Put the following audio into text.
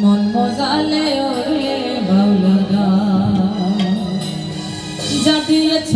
মন মজালে ওরে বাউলা যা দিয়েছ